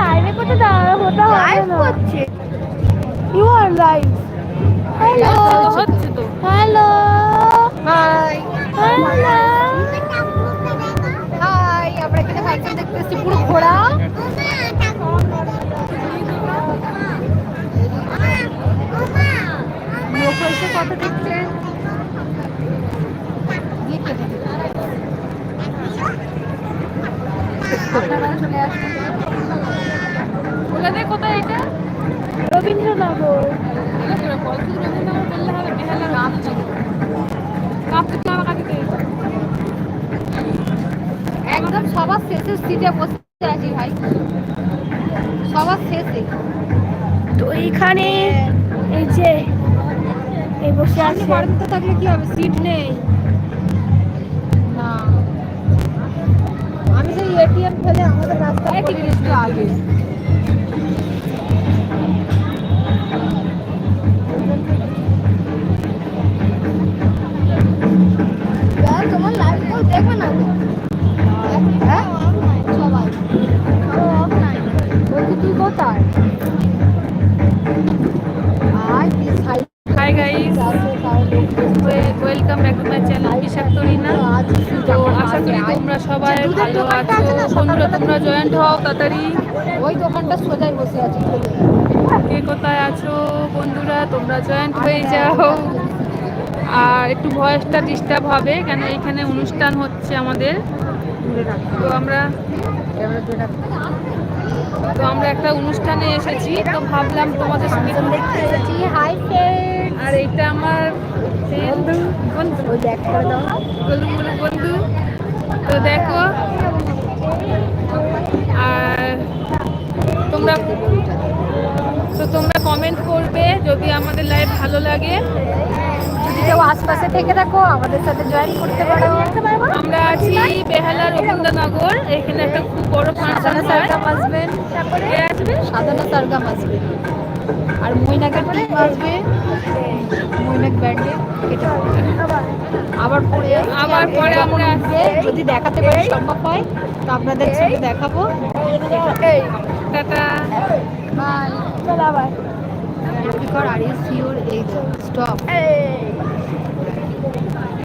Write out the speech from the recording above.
লাইভে করতে হতে হবে না। ইউ আর লাইভ হ্যালো হচ্ছে তো। হ্যালো হাই হ্যালো হাই আমরা এখানে সাইকেল দেখতে এসেছি পুরো ঘোড়া। লোক এসে কত দেখছে চলে আসুন। বলে কোথায় এটা রবীন্দ্রনগর। একদম সবার শেষের সিটে বসে আছি ভাই। সবার শেষে। তো এইখানে এই যে এই বসে আছে। বাড়িতে থাকলে কি হবে? সিট নেই। থেকে একটু আগে। তোমার লাইভ কেউ দেখবে না? হ্যাঁ? সবাই। বলছি তুই কোথায়? Hi guys welcome back to my channel বিশাক্ত Rina তো আশা করি তোমরা সবাই ভালো আছো। বন্ধুরা তোমরা জয়েন্ট হও তাড়াতাড়ি। ওই দোকানটা সোজাই বসে আছি। কে কোথায় আছো বন্ধুরা? তোমরা জয়েন্ট হয়ে যাও। আর একটু ভয়েসটা ডিস্টার্ব হবে কেন এখানে অনুষ্ঠান হচ্ছে আমাদের। তো আমরা তো আমরা একটা অনুষ্ঠানে এসেছি তো ভাবলাম তোমাদের সঙ্গে দেখতে এসেছি। হাই আর এইটা আমার বন্ধু বন্ধু ওই করে দাও। বন্ধু বন্ধু বন্ধু তো দেখো আর তোমরা তো তোমরা কমেন্ট করবে যদি আমাদের লাইভ ভালো লাগে। যদি কেউ আশপাশে থেকে থাকো আমাদের সাথে জয়েন করতে পারো। আমরা আছি বেহালা রবীন্দ্রনগর এখানে একটা খুব বড় ফাংশন সারগাম আসবেন আসবে? সাধারণ সারগাম আসবে। আর মৈনাকের টিম আসবে। মৈনাক ব্যান্ডে কেটে আবার পরে আবার পরে আমরা যদি দেখাতে পারি সম্ভব হয় তো আপনাদের সাথে দেখাবো। টাটা। বাই চলো আবার। আর ইউ সিওর এই। স্টপ